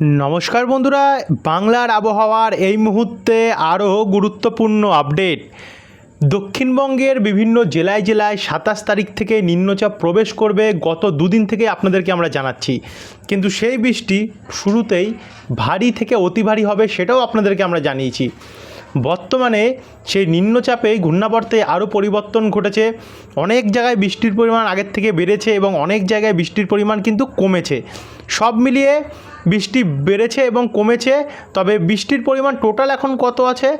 নমস্কার বন্ধুরা, বাংলার আবহাওয়ার এই মুহূর্তে আরও গুরুত্বপূর্ণ আপডেট। দক্ষিণবঙ্গের বিভিন্ন জেলায় জেলায় সাতাশ তারিখ থেকে নিম্নচাপ প্রবেশ করবে, গত দুদিন থেকে আপনাদেরকে আমরা জানাচ্ছি। কিন্তু সেই বৃষ্টি শুরুতেই ভারী থেকে অতি ভারী হবে সেটাও আপনাদেরকে আমরা জানিয়েছি। বর্তমানে সেই নিম্নচাপে ঘূর্ণাবর্তে আরও পরিবর্তন ঘটেছে। অনেক জায়গায় বৃষ্টির পরিমাণ আগের থেকে বেড়েছে এবং অনেক জায়গায় বৃষ্টির পরিমাণ কিন্তু কমেছে। সব মিলিয়ে বৃষ্টি বেড়েছে এবং কমেছে, তবে বৃষ্টির পরিমাণ টোটাল এখন কত আছে?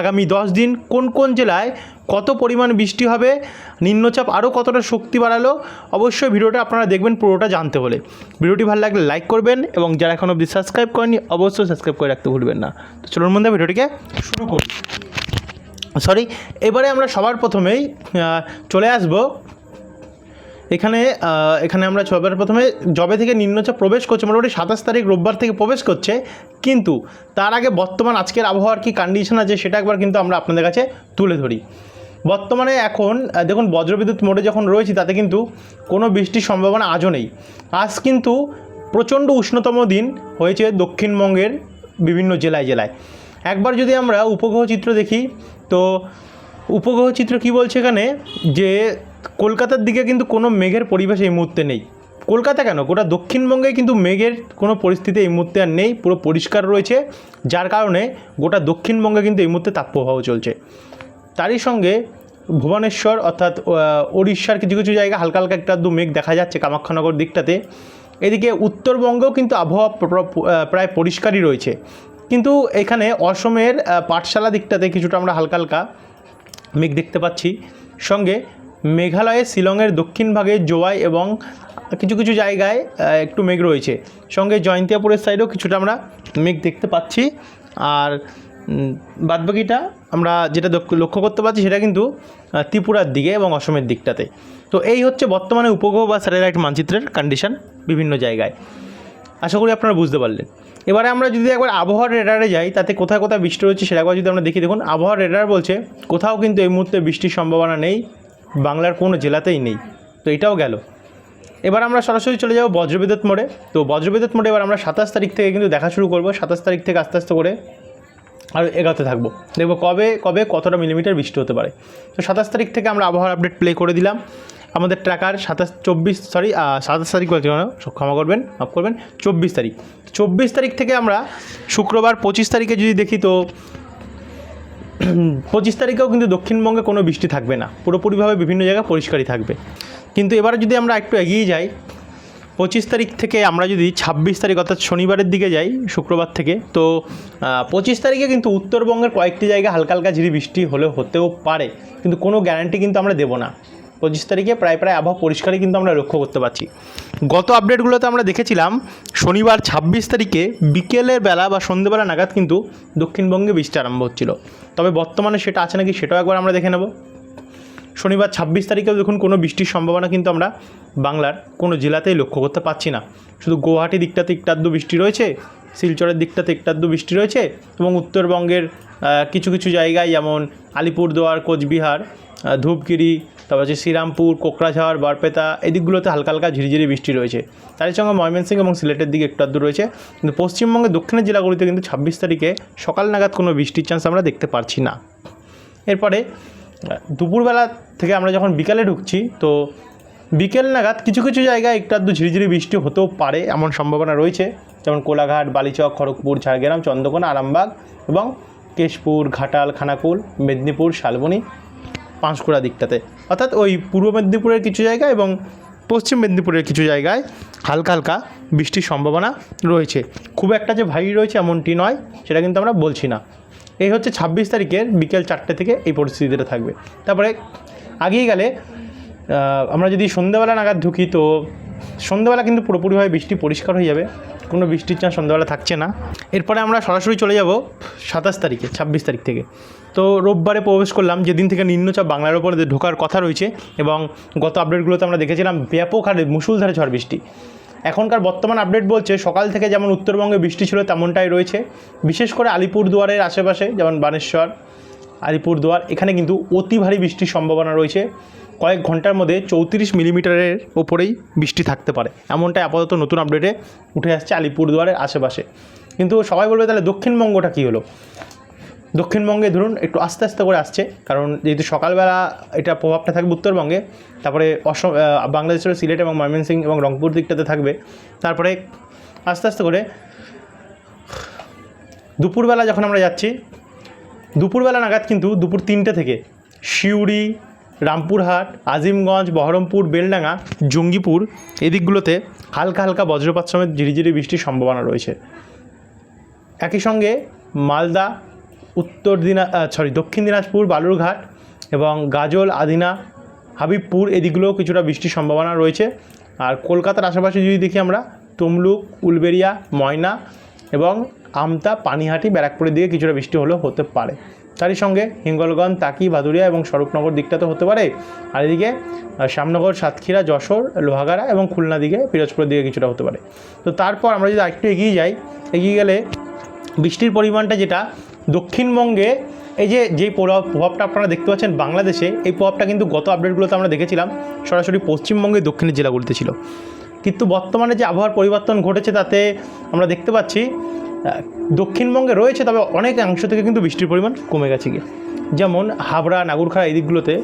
আগামী দশ দিন কোন কোন জেলায় কত পরিমাণ বৃষ্টি হবে, নিম্নচাপ আরও কতটা শক্তি বাড়ালো, অবশ্যই ভিডিওটা আপনারা দেখবেন পুরোটা জানতে হলে। ভিডিওটি ভালো লাগলে লাইক করবেন এবং যারা এখন অব্দি সাবস্ক্রাইব করেনি অবশ্যই সাবস্ক্রাইব করে রাখতে ভুলবেন না। তো চলুন মধ্যে ভিডিওটিকে শুরু করি। সরি, এবারে আমরা সবার প্রথমেই চলে আসব এখানে এখানে আমরা সবার প্রথমে জবে থেকে নিম্নচাপ প্রবেশ করছে, মোটামুটি সাতাশ তারিখ রোববার থেকে প্রবেশ করছে, কিন্তু তার আগে বর্তমান আজকের আবহাওয়ার কি কন্ডিশন আছে সেটা একবার কিন্তু আমরা আপনাদের কাছে তুলে ধরি। বর্তমানে এখন দেখুন, বজ্রবিদ্যুৎ মোডে যখন রয়েছি, তাতে কিন্তু কোনো বৃষ্টির সম্ভাবনা আজও নেই। আজ কিন্তু প্রচণ্ড উষ্ণতম দিন হয়েছে দক্ষিণবঙ্গের বিভিন্ন জেলায় জেলায়। একবার যদি আমরা উপগ্রহ চিত্র দেখি, তো উপগ্রহ চিত্র কী বলছে এখানে? যে কলকাতার দিকে কিন্তু কোনো মেঘের পরিবেশ এই মুহূর্তে নেই। কলকাতা কেন? গোটা দক্ষিণবঙ্গে কিন্তু মেঘের কোনো পরিস্থিতি এই মুহূর্তে আর নেই, পুরো পরিষ্কার রয়েছে। যার কারণে গোটা দক্ষিণবঙ্গে কিন্তু এই মুহূর্তে তাপপ্রবাহ চলছে। তারই সঙ্গে ভুবনেশ্বর অর্থাৎ ওড়িশার কিছু কিছু জায়গায় হালকা হালকা একটা দু মেঘ দেখা যাচ্ছে কামাখ্যানগর দিকটাতে। এদিকে উত্তরবঙ্গেও কিন্তু আবহাওয়া প্রায় পরিষ্কারই রয়েছে। কিন্তু এখানে অসমের পাঠশালা দিকটাতে কিছুটা আমরা হালকা হালকা মেঘ দেখতে পাচ্ছি। সঙ্গে মেঘালয়ে শিলংয়ের দক্ষিণ ভাগে জোয়াই এবং কিছু কিছু জায়গায় একটু মেঘ রয়েছে। সঙ্গে জয়ন্তিয়াপুরের সাইডেও কিছুটা আমরা মেঘ দেখতে পাচ্ছি। আর বাদবাকিটা আমরা যেটা লক্ষ্য করতে পারছি সেটা কিন্তু ত্রিপুরার দিকে এবং অসমের দিকটাতে। তো এই হচ্ছে বর্তমানে উপগ্রহ বা স্যাটেলাইট মানচিত্রের কন্ডিশন বিভিন্ন জায়গায়। আশা করি আপনারা বুঝতে পারলেন। এবারে আমরা যদি একবার আবহাওয়ার রেডারে যাই, তাতে কোথায় কোথায় বৃষ্টি রয়েছে সেটা যদি আমরা দেখি, দেখুন, আবহাওয়ার রেডার বলছে, কোথাও কিন্তু এই মুহূর্তে বৃষ্টির সম্ভাবনা নেই। বাংলার কোনো জেলাতেই নেই। তো এটাও গেল। এবার আমরা সরাসরি চলে যাব বজ্রবিদ্যুৎ মোড়ে। তো বজ্রবিদ্যুৎ মোড়ে এবার আমরা সাতাশ তারিখ থেকে কিন্তু দেখা শুরু করব। সাতাশ তারিখ থেকে আস্তে আস্তে করে আর এগাতে থাকব। দেখব কবে কবে কতটা মিলিমিটার বৃষ্টি হতে পারে। তো সাতাশ তারিখ থেকে আমরা আবহাওয়ার আপডেট প্লে করে দিলাম। আমাদের ট্র্যাকার সাতাশ, চব্বিশ সরি সাতাশ তারিখ বলছি ক্ষমা করবেন, মাফ করবেন। চব্বিশ তারিখ। চব্বিশ তারিখ থেকে আমরা শুক্রবার পঁচিশ তারিখে যদি দেখি তো পঁচিশ তারিখেও কিন্তু দক্ষিণবঙ্গে কোনো বৃষ্টি থাকবে না। পুরোপুরিভাবে বিভিন্ন জায়গায় পরিষ্কারই থাকবে। কিন্তু এবার যদি আমরা একটু এগিয়ে যাই, পঁচিশ তারিখ থেকে আমরা যদি ছাব্বিশ তারিখ অর্থাৎ শনিবারের দিকে যাই, শুক্রবার থেকে, তো পঁচিশ তারিখে কিন্তু উত্তরবঙ্গের কয়েকটি জায়গায় হালকা হালকা ঝিরি বৃষ্টি হলেও হতেও পারে। কিন্তু কোনো গ্যারান্টি কিন্তু আমরা দেবো না। পঁচিশ তারিখে প্রায় প্রায় আবহাওয়া পরিষ্কারই কিন্তু আমরা লক্ষ্য করতে পারছি। গত আপডেটগুলোতে আমরা দেখেছিলাম, শনিবার ছাব্বিশ তারিখে বিকেলের বেলা বা সন্ধ্যেবেলা নাগাদ কিন্তু দক্ষিণবঙ্গে বৃষ্টি আরম্ভ হচ্ছিল। তবে বর্তমানে সেটা আছে নাকি সেটাও একবার আমরা দেখে নেব। শনিবার ছাব্বিশ তারিখেও দেখুন কোনো বৃষ্টির সম্ভাবনা কিন্তু আমরা বাংলার কোনো জেলাতেই লক্ষ্য করতে পারছি না। শুধু গুয়াহাটি দিকটাতে একটাদ্দু বৃষ্টি রয়েছে, শিলচরের দিকটাতে একটাদ্দু বৃষ্টি রয়েছে এবং উত্তরবঙ্গের কিছু কিছু জায়গায় যেমন আলিপুরদুয়ার, কোচবিহার ধূপগিরি তারপর হচ্ছে শ্রীরামপুর, কোকরাঝাড় বারপেতা এই দিকগুলোতে হালকা হালকা ঝিরিঝিরি বৃষ্টি রয়েছে। তার সঙ্গে ময়মনসিংহ এবং সিলেটের দিকে একটু আধটু রয়েছে। কিন্তু পশ্চিমবঙ্গের দক্ষিণের জেলাগুলিতে কিন্তু ছাব্বিশ তারিখে সকাল নাগাদ কোনো বৃষ্টির চান্স আমরা দেখতে পারছি না। এরপরে, দুপুরবেলা থেকে আমরা যখন বিকালে ঢুকছি, তো বিকেল নাগাদ কিছু কিছু জায়গায় একটু আধটু ঝিরিঝিরি বৃষ্টি হতেও পারে, এমন সম্ভাবনা রয়েছে। যেমন কোলাঘাট, বালিচক, খড়গপুর, ঝাড়গ্রাম, চন্দ্রকোনা, আরামবাগ এবং কেশপুর, ঘাটাল, খানাকুল, মেদিনীপুর, শালবনী, পাঁশকুড়া দিকটাতে। অর্থাৎ ওই পূর্ব মেদিনীপুরের কিছু জায়গা এবং পশ্চিম মেদিনীপুরের কিছু জায়গায় হালকা হালকা বৃষ্টির সম্ভাবনা রয়েছে। খুব একটা যে ভারী রয়েছে এমনটি নয়, সেটা কিন্তু আমরা বলছি না। এই হচ্ছে ছাব্বিশ তারিখের বিকেল চারটে থেকে এই পরিস্থিতিটা থাকবে। তারপরে আগিয়ে গেলে আমরা যদি সন্ধ্যাবেলা নাগাদ ঢুকি, তো সন্ধ্যাবেলা কিন্তু পুরোপুরিভাবে বৃষ্টি পরিষ্কার হয়ে যাবে। কোনো বৃষ্টির চান্স সন্ধ্যাবেলা থাকছে না। এরপরে আমরা সরাসরি চলে যাব সাতাশ তারিখে, ছাব্বিশ তারিখ থেকে। তো রোববারে প্রবেশ করলাম, যেদিন থেকে নিম্নচাপ বাংলার ওপরে ঢোকার কথা রয়েছে এবং গত আপডেটগুলোতে আমরা দেখেছিলাম ব্যাপক হারে মুসুলধারে ঝড় বৃষ্টি। এখনকার বর্তমান আপডেট বলছে, সকাল থেকে যেমন উত্তরবঙ্গে বৃষ্টি ছিল তেমনটাই রয়েছে। বিশেষ করে আলিপুরদুয়ারের আশেপাশে, যেমন বানেশ্বর আলিপুরদুয়ার, এখানে কিন্তু অতি ভারী বৃষ্টির সম্ভাবনা রয়েছে। কয়েক ঘণ্টার মধ্যে চৌত্রিশ মিলিমিটারের ওপরেই বৃষ্টি থাকতে পারে। এমনটাই আপাতত নতুন আপডেটে উঠে আসছে আলিপুরদুয়ারের আশেপাশে। কিন্তু সবাই বলবে তাহলে দক্ষিণবঙ্গটা কী হলো? দক্ষিণবঙ্গে ধরুন একটু আস্তে আস্তে করে আসছে, কারণ যেহেতু সকালবেলা এটা প্রভাবটা থাকবে উত্তরবঙ্গে, তারপরে অসম বাংলাদেশের সিলেট এবং ময়মনসিংহ এবং রংপুর দিকটাতে থাকবে। তারপরে আস্তে আস্তে করে দুপুরবেলা যখন আমরা যাচ্ছি দুপুরবেলা নাগাদ কিন্তু দুপুর তিনটে থেকে সিউড়ি, রামপুরহাট, আজিমগঞ্জ, বহরমপুর, বেলডাঙ্গা, জঙ্গিপুর এদিকগুলোতে হালকা হালকা বজ্রপাত সমেত ঝিরিঝিরি বৃষ্টির সম্ভাবনা রয়েছে। একই সঙ্গে মালদা, উত্তর দিনা সরি দক্ষিণ দিনাজপুর, বালুরঘাট এবং গাজল, আদিনা, হাবিবপুর এদিকগুলোও কিছুটা বৃষ্টির সম্ভাবনা রয়েছে। আর কলকাতার আশেপাশে যদি দেখি আমরা, তমলুক উলবেরিয়া ময়না এবং আমতা, পানিহাটি, ব্যারাকপুরের দিকে কিছুটা বৃষ্টি হলেও হতে পারে। তারই সঙ্গে হিঙ্গলগঞ্জ, তাকি, ভাদুরিয়া এবং স্বরূপনগর দিকটা তো হতে পারে। আর এদিকে শ্যামনগর সাতক্ষীরা, যশোর, লোহাগাড়া এবং খুলনা দিকে পিরোজপুরের দিকে কিছুটা হতে পারে। তো তারপর আমরা যদি আরেকটু এগিয়ে যাই, এগিয়ে গেলে বৃষ্টির পরিমাণটা যেটা, দক্ষিণবঙ্গে এই যে যেই প্রভাব, প্রভাবটা আপনারা দেখতে পাচ্ছেন বাংলাদেশে, এই প্রভাবটা কিন্তু গত আপডেটগুলোতে আমরা দেখেছিলাম, সরাসরি পশ্চিমবঙ্গের দক্ষিণের জেলাগুলিতে ছিল। কিন্তু বর্তমানে যে আবহাওয়ার পরিবর্তন ঘটেছে তাতে আমরা দেখতে পাচ্ছি দক্ষিণবঙ্গে রয়েছে, তবে অনেক অংশ থেকে কিন্তু বৃষ্টির পরিমাণ কমে গেছে গিয়ে। যেমন হাবড়া, নাগরখাড়া এই দিকগুলোতে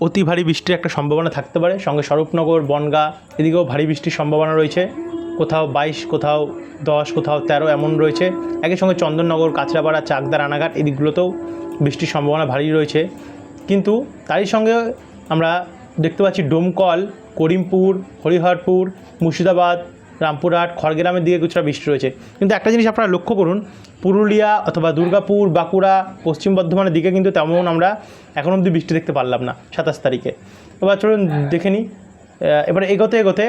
অতি ভারী বৃষ্টির একটা সম্ভাবনা থাকতে পারে। সঙ্গে স্বরূপনগর, বনগা এদিকেও ভারী বৃষ্টির সম্ভাবনা রয়েছে। কোথাও বাইশ, কোথাও দশ, কোথাও তেরো এমন রয়েছে। একই সঙ্গে চন্দননগর, কাঁচরাপাড়া, চাকদা, রানাঘাট এদিকগুলোতেও বৃষ্টির সম্ভাবনা ভারী রয়েছে। কিন্তু তারই সঙ্গে আমরা দেখতে পাচ্ছি ডোমকল, করিমপুর, হরিহরপুর, মুর্শিদাবাদ রামপুরহাট, খড়গ্রামের দিকে কিছুটা বৃষ্টি রয়েছে। কিন্তু একটা জিনিস আপনারা লক্ষ্য করুন, পুরুলিয়া অথবা দুর্গাপুর, বাঁকুড়া, পশ্চিম বর্ধমানের দিকে কিন্তু তেমন আমরা এখন অবধি বৃষ্টি দেখতে পারলাম না, সাতাশ তারিখে। এবার চলুন দেখে নিই এবারে এগোতে এগোতে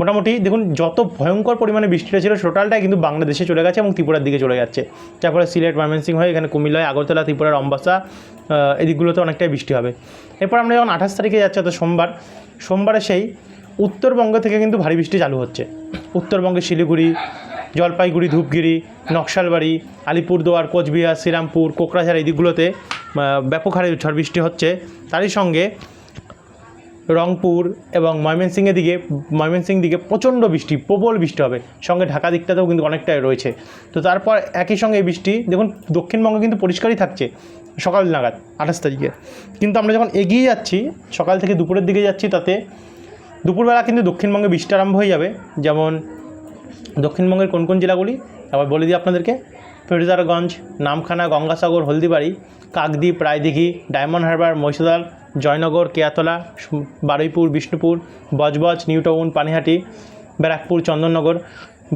মোটামুটি দেখুন, যত ভয়ঙ্কর পরিমাণে বৃষ্টিটা ছিল টোটালটাই কিন্তু বাংলাদেশে চলে গেছে এবং ত্রিপুরার দিকে চলে যাচ্ছে। তারপরে সিলেট, ময়মনসিংহ হয়ে এখানে কুমিল্লায় আগরতলা, ত্রিপুরার অম্বাসা এদিকগুলোতে অনেকটাই বৃষ্টি হবে। এরপর আমরা যখন আঠাশ তারিখে যাচ্ছি, অর্থাৎ সোমবার, সোমবারে সেই উত্তরবঙ্গ থেকে কিন্তু ভারী বৃষ্টি চালু হচ্ছে। উত্তরবঙ্গে শিলিগুড়ি, জলপাইগুড়ি, ধূপগিরি, নকশালবাড়ি, আলিপুরদুয়ার, কোচবিহার, শ্রীরামপুর কোকরাঝাড় এই দিকগুলোতে ব্যাপক হারে ঝড় বৃষ্টি হচ্ছে। তারই সঙ্গে রংপুর এবং ময়মনসিংহের দিকে, ময়মনসিংহ দিকে প্রচণ্ড বৃষ্টি, প্রবল বৃষ্টি হবে। সঙ্গে ঢাকা দিকটাতেও কিন্তু অনেকটাই রয়েছে। তো তারপর একই সঙ্গে এই বৃষ্টি, দেখুন দক্ষিণবঙ্গে কিন্তু পরিষ্কারই থাকছে সকাল নাগাদ, আঠাশ তারিখে। কিন্তু আমরা যখন এগিয়ে যাচ্ছি, সকাল থেকে দুপুরের দিকে যাচ্ছি, তাতে দুপুরবেলা কিন্তু দক্ষিণবঙ্গে বৃষ্টি আরম্ভ হয়ে যাবে। যেমন দক্ষিণবঙ্গের কোন কোন জেলাগুলি? আবার বলে দিই আপনাদেরকে। Fraserganj, Namkhana, Gangasagar, Haldibari, Kakdwip, Raidighi, Diamond Harbour, Mahishadal, Joynagar, Keyatala Baruipur, Bishnupur, Budge Budge, New Town, Panihati, Barrackpore, Chandannagar,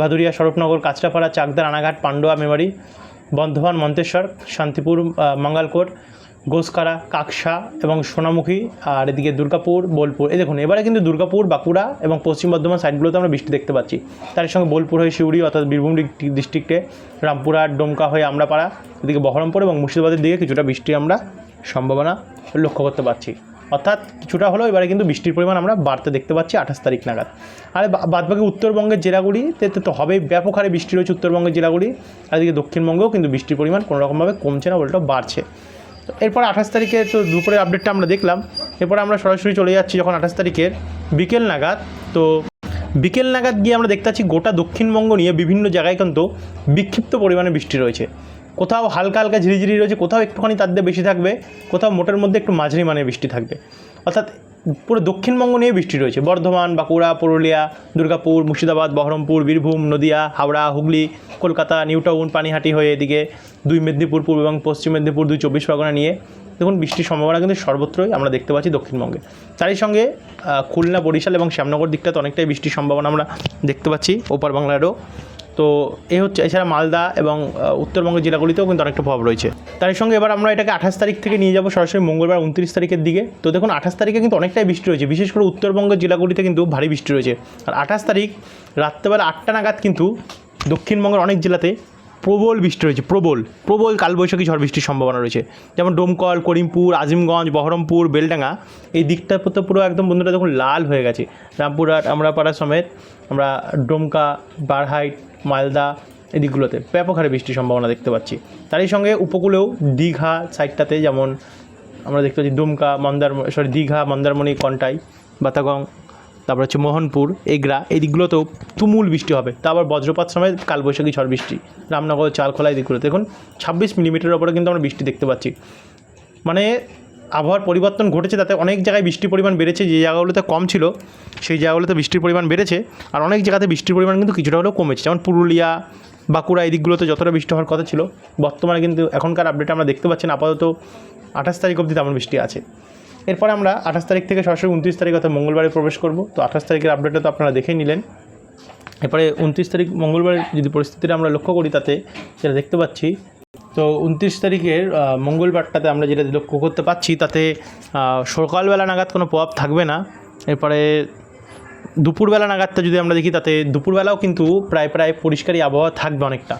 Baduria, Swarupnagar, Kanchrapara Chakdah Ranaghat Pandua, Memari, Bardhaman, Manteswar, Shantipur Mangalkot Guskara, Kanksa এবং সোনামুখী আর এদিকে দুর্গাপুর, বোলপুর। এই দেখুন, এবারে কিন্তু দুর্গাপুর, বাঁকুড়া এবং পশ্চিম বর্ধমান সাইডগুলোতে আমরা বৃষ্টি দেখতে পাচ্ছি। তার সঙ্গে বোলপুর হয়ে শিউড়ি অর্থাৎ বীরভূম ডিস্ট্রিক্টে রামপুরহাট ডোমকা হয়ে আমরাপাড়া, এদিকে বহরমপুর এবং মুর্শিদাবাদের দিকে কিছুটা বৃষ্টি আমরা সম্ভাবনা লক্ষ্য করতে পারছি। অর্থাৎ কিছুটা হলেও এবারে কিন্তু বৃষ্টির পরিমাণ আমরা বাড়তে দেখতে পাচ্ছি আঠাশ তারিখ নাগাদ। আর বাদবাকি উত্তরবঙ্গের জেলাগুলিতে তো হবেই, ব্যাপক হারে বৃষ্টি রয়েছে উত্তরবঙ্গের জেলাগুলি। আর এদিকে দক্ষিণবঙ্গেও কিন্তু বৃষ্টির পরিমাণ কোনোরকমভাবে কমছে না, উল্টো বাড়ছে। এরপর আঠাশ তারিখে তো দুপুরের আপডেটটা আমরা দেখলাম। এরপর আমরা সরাসরি চলে যাচ্ছি যখন আঠাশ তারিখের বিকেল নাগাদ। তো বিকেল নাগাদ গিয়ে আমরা দেখতে পাচ্ছি গোটা দক্ষিণবঙ্গ নিয়ে বিভিন্ন জায়গায় কিন্তু বিক্ষিপ্ত পরিমাণে বৃষ্টি রয়েছে। কোথাও হালকা হালকা ঝিরিঝিরি রয়েছে, কোথাও একটুখানি তার দিয়ে বেশি থাকবে, কোথাও মোটের মধ্যে একটু মাঝারি মানে বৃষ্টি থাকবে। অর্থাৎ পুরো দক্ষিণবঙ্গ নিয়ে বৃষ্টি রয়েছে। বর্ধমান, বাঁকুড়া, পুরুলিয়া, দুর্গাপুর, মুর্শিদাবাদ, বহরমপুর, বীরভূম, নদিয়া, হাওড়া, হুগলি, কলকাতা, নিউটাউন, পানিহাটি হয়ে এদিকে দুই মেদিনীপুর, পূর্ব এবং পশ্চিম মেদিনীপুর দুই চব্বিশ পরগনা নিয়ে দেখুন বৃষ্টির সম্ভাবনা কিন্তু সর্বত্রই আমরা দেখতে পাচ্ছি দক্ষিণবঙ্গে। তারই সঙ্গে খুলনা, বরিশাল এবং শ্যামনগর দিকটাতে অনেকটাই বৃষ্টির সম্ভাবনা আমরা দেখতে পাচ্ছি। ওপার বাংলারও তো এই হচ্ছে, এছাড়া মালদা এবং উত্তরবঙ্গের জেলাগুলিতেও কিন্তু অনেকটা প্রভাব রয়েছে। তার সঙ্গে এবার আমরা এটাকে আঠাশ তারিখ থেকে নিয়ে যাব সরাসরি মঙ্গলবার উনত্রিশ তারিখের দিকে। তো দেখুন, আঠাশ তারিখে কিন্তু অনেকটাই বৃষ্টি রয়েছে, বিশেষ করে উত্তরবঙ্গের জেলাগুলিতে কিন্তু ভারী বৃষ্টি রয়েছে। আর আঠাশ তারিখ, রাত্রেবেলা আটটা নাগাদ কিন্তু দক্ষিণবঙ্গের অনেক জেলাতে প্রবল বৃষ্টি রয়েছে, প্রবল প্রবল কালবৈশাখী ঝড় বৃষ্টির সম্ভাবনা রয়েছে। যেমন ডোমকল, করিমপুর, আজিমগঞ্জ, বহরমপুর, বেলডাঙ্গা, এই দিকটা তো পুরো একদম বন্ধুরা দেখুন লাল হয়ে গেছে। রামপুরহাট, আমরাপাড়া সমেত আমরা ডোমকা, বারহাইট মালদা, এদিকগুলোতে ব্যাপক হারে বৃষ্টির সম্ভাবনা দেখতে পাচ্ছি। তারই সঙ্গে উপকূলেও দীঘা সাইডটাতে যেমন আমরা দেখতে পাচ্ছি দুমকা মন্দার সরি দীঘা, মন্দারমণি, কন্টাই, বাতাগং, তারপর হচ্ছে মোহনপুর, এগরা এই দিকগুলোতেও তুমুল বৃষ্টি হবে। তা আবার বজ্রপাত সময় কালবৈশাখী ঝড় বৃষ্টি। রামনগর, চালখোলা এই দিকগুলোতে দেখুন, ছাব্বিশ মিলিমিটারের ওপরে কিন্তু আমরা বৃষ্টি দেখতে পাচ্ছি। মানে আবহাওয়ার পরিবর্তন ঘটেছে, তাতে অনেক জায়গায় বৃষ্টির পরিমাণ বেড়েছে, যে জায়গাগুলোতে কম ছিল, সেই জায়গাগুলোতে বৃষ্টির পরিমাণ বেড়েছে, আর অনেক জায়গাতে বৃষ্টির পরিমাণ কিন্তু কিছুটা হলেও কমেছে। যেমন পুরুলিয়া, বাঁকুড়া, এই দিকগুলোতে যতটা বৃষ্টি হওয়ার কথা ছিল, বর্তমানে কিন্তু এখনকার আপডেট আমরা দেখতে পাচ্ছি না আপাতত আঠাশ তারিখ অবধি তেমন বৃষ্টি আছে। এরপরে আমরা আঠাশ তারিখ থেকে সরাসরি উনত্রিশ তারিখ, অর্থাৎ মঙ্গলবারে প্রবেশ করব। তো আঠাশ তারিখের আপডেটটা তো আপনারা দেখেই নিলেন। এরপরে উনত্রিশ তারিখ মঙ্গলবার যদি পরিস্থিতিটা আমরা লক্ষ্য করি, তাতে সেটা দেখতে পাচ্ছি তো উনত্রিশ তারিখের মঙ্গলবারটাতে আমরা যেটা লক্ষ্য করতে পাচ্ছি, তাতে সকালবেলা নাগাদ কোনো প্রভাব থাকবে না। এরপরে দুপুরবেলা নাগাদটা যদি আমরা দেখি, তাতে দুপুরবেলাও কিন্তু প্রায় প্রায় পরিষ্কারই আবহাওয়া থাকবে অনেকটা,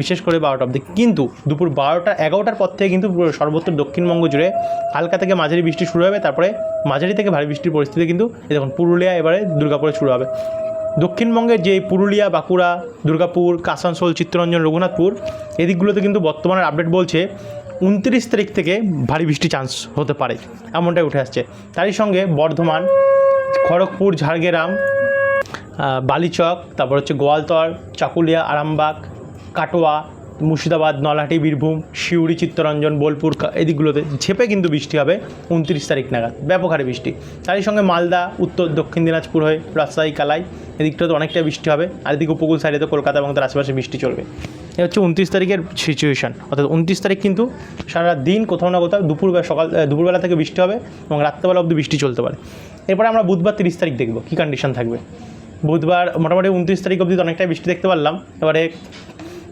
বিশেষ করে বারোটা অবধি। কিন্তু দুপুর বারোটা, এগারোটার পর থেকে কিন্তু সর্বত্র দক্ষিণবঙ্গ জুড়ে হালকা থেকে মাঝারি বৃষ্টি শুরু হবে। তারপরে মাঝারি থেকে ভারী বৃষ্টির পরিস্থিতি কিন্তু দেখুন, পুরুলিয়া এবারে দুর্গাপুরে শুরু হবে। দক্ষিণবঙ্গের যে পুরুলিয়া, বাঁকুড়া, দুর্গাপুর কাসানসোল চিত্তরঞ্জন, রঘুনাথপুর এদিকগুলোতে কিন্তু বর্তমানের আপডেট বলছে উনত্রিশ তারিখ থেকে ভারী বৃষ্টি চান্স হতে পারে, এমনটাই উঠে আসছে। তারই সঙ্গে বর্ধমান, খড়গপুর, ঝাড়গ্রাম বালিচক, তারপর হচ্ছে গোয়ালতর, চাকুলিয়া, আরামবাগ, কাটোয়া মুর্শিদাবাদ, নলহাটি, বীরভূম, সিউড়ি, চিত্তরঞ্জন, বোলপুর এই ঝেপে কিন্তু বৃষ্টি হবে উনত্রিশ তারিখ নাগাদ। ব্যাপক হারে বৃষ্টি। তারই সঙ্গে মালদা, উত্তর, দক্ষিণ দিনাজপুর হয়ে রাজশাহী, কালাই এদিকটাতে অনেকটা বৃষ্টি হবে। আর এদিকে উপকূল সাইডে তো কলকাতা এবং তার আশেপাশে বৃষ্টি চলবে। এ হচ্ছে উনত্রিশ তারিখের সিচুয়েশান অর্থাৎ উনত্রিশ তারিখ কিন্তু সারা দিন কোথাও না কোথাও দুপুর বা সকাল দুপুরবেলা থেকে বৃষ্টি হবে এবং রাত্রেবেলা অবধি বৃষ্টি চলতে পারে। এরপরে আমরা বুধবার তিরিশ তারিখ দেখব কী কন্ডিশন থাকবে। বুধবার মোটামুটি উনত্রিশ তারিখ অবধি অনেকটাই বৃষ্টি দেখতে পারলাম। এবারে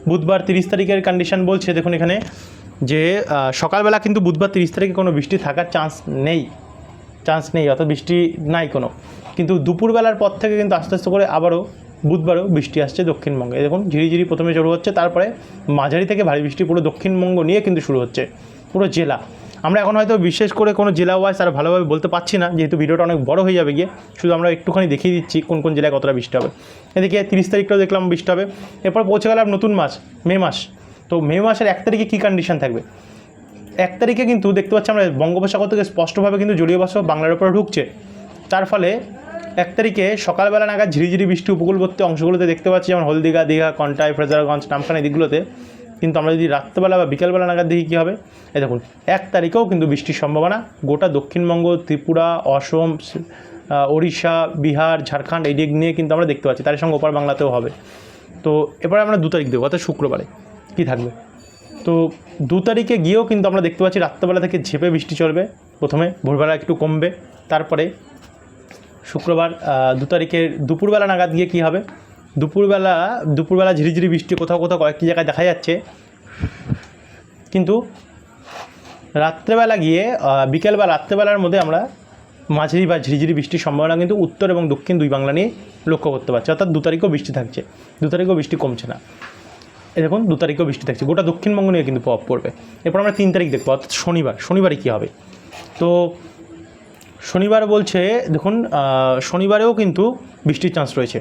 বুধবার তিরিশ তারিখের কন্ডিশন বলছে, দেখুন এখানে, যে সকালবেলা কিন্তু বুধবার তিরিশ তারিখে কোনো বৃষ্টি থাকার চান্স নেই। চান্স নেই অত বৃষ্টি নাই কোনো। কিন্তু দুপুরবেলার পর থেকে কিন্তু আস্তে আস্তে করে আবারও বুধবারও বৃষ্টি আসছে দক্ষিণবঙ্গে। দেখুন, ঝিরিঝিরি প্রথমে শুরু হচ্ছে, তারপরে মাঝারি থেকে ভারী বৃষ্টি পুরো দক্ষিণবঙ্গ নিয়ে কিন্তু শুরু হচ্ছে। পুরো জেলা। আমরা এখন হয়তো বিশেষ করে কোনো জেলা ওয়াইজ আর ভালোভাবে বলতে পারছি না, যেহেতু ভিডিওটা অনেক বড় হয়ে যাবে গিয়ে, শুধু আমরা একটুখানি দেখিয়ে দিচ্ছি কোন কোন জেলায় কতটা বৃষ্টি হবে। এদিকে তিরিশ তারিখটাও দেখলাম বৃষ্টি হবে, এরপর পৌঁছে গেলাম নতুন মাস, মে মাস। তো মে মাসের এক তারিখে কী কন্ডিশন থাকবে? এক তারিখে কিন্তু দেখতে পাচ্ছি আমরা বঙ্গোপসাগর থেকে স্পষ্টভাবে কিন্তু জলীয় বাষ্প বাংলার উপরে ঢুকছে। তার ফলে এক তারিখে সকালবেলা নাগাদ ঝিরিঝিরি বৃষ্টি উপকূলবর্তী অংশগুলোতে দেখতে পাচ্ছি, যেমন হলদিঘা, দীঘা, কন্টাই, ফ্রেজারগঞ্জ, নামখানা দিকগুলোতে কিন্তু আমরা যদি রাত্রেবেলা বা বিকেলবেলা নাগাদ দেখি কী হবে? এই দেখুন, এক তারিখেও কিন্তু বৃষ্টির সম্ভাবনা। গোটা দক্ষিণবঙ্গ, ত্রিপুরা, অসম ওড়িশা, বিহার, ঝাড়খণ্ড এই দিক নিয়ে কিন্তু আমরা দেখতে পাচ্ছি। তার সঙ্গে ওপার বাংলাতেও হবে। তো এবারে আমরা দু তারিখ দেবো অর্থাৎ শুক্রবারে। কী থাকবে? তো দু তারিখে গিয়েও কিন্তু আমরা দেখতে পাচ্ছি রাত্রেবেলা থেকে ঝেপে বৃষ্টি চলবে। প্রথমে ভোরবেলা একটু কমবে। তারপরে শুক্রবার দু তারিখের দুপুরবেলা নাগাদ গিয়ে কী হবে? দুপুরবেলা দুপুরবেলা ঝিরিঝিরি বৃষ্টি, কোথাও কোথাও কয়েকটি জায়গায় দেখা যাচ্ছে। কিন্তু রাত্রেবেলা গিয়ে বিকেল বা রাত্রেবেলার মধ্যে আমরা মাঝারি বা ঝিরিঝিরি বৃষ্টির সম্ভাবনা কিন্তু উত্তর এবং দক্ষিণ দুই বাংলা নিয়ে লক্ষ্য করতে পারছি। অর্থাৎ দু তারিখও বৃষ্টি থাকছে। দু তারিখেও বৃষ্টি কমছে না। দেখুন, দু তারিখেও বৃষ্টি থাকছে। গোটা দক্ষিণবঙ্গ নিয়ে কিন্তু প্রভাব পড়বে। এরপর আমরা তিন তারিখ দেখব, অর্থাৎ শনিবার। শনিবারে কী হবে? তো শনিবার বলছে, দেখুন শনিবারেও কিন্তু বৃষ্টির চান্স রয়েছে।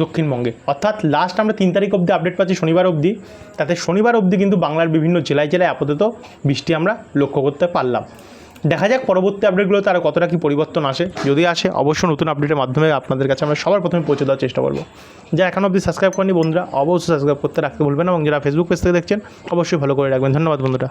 দক্ষিণবঙ্গে। অর্থাৎ লাস্ট আমরা তিন তারিখ অবধি আপডেট পাচ্ছি শনিবার অবধি। তাতে শনিবার অবধি কিন্তু বাংলার বিভিন্ন জেলায় জেলায় আপাতত বৃষ্টি আমরা লক্ষ্য করতে পারলাম। দেখা যাক পরবর্তী আপডেটগুলোতে আরও কতটা কি পরিবর্তন আসে। যদি আসে, অবশ্যই নতুন আপডেটের মাধ্যমে আপনাদের কাছে আমরা সবার প্রথমে পৌঁছে দেওয়ার চেষ্টা করব। যা এখন অবধি সাবস্ক্রাইব করেনি বন্ধুরা, অবশ্যই সাবস্ক্রাইব করতে রাখতে ভুলবেন এবং যারা ফেসবুক পেজ থেকে দেখছেন, অবশ্যই ভালো করে রাখবেন। ধন্যবাদ বন্ধুরা।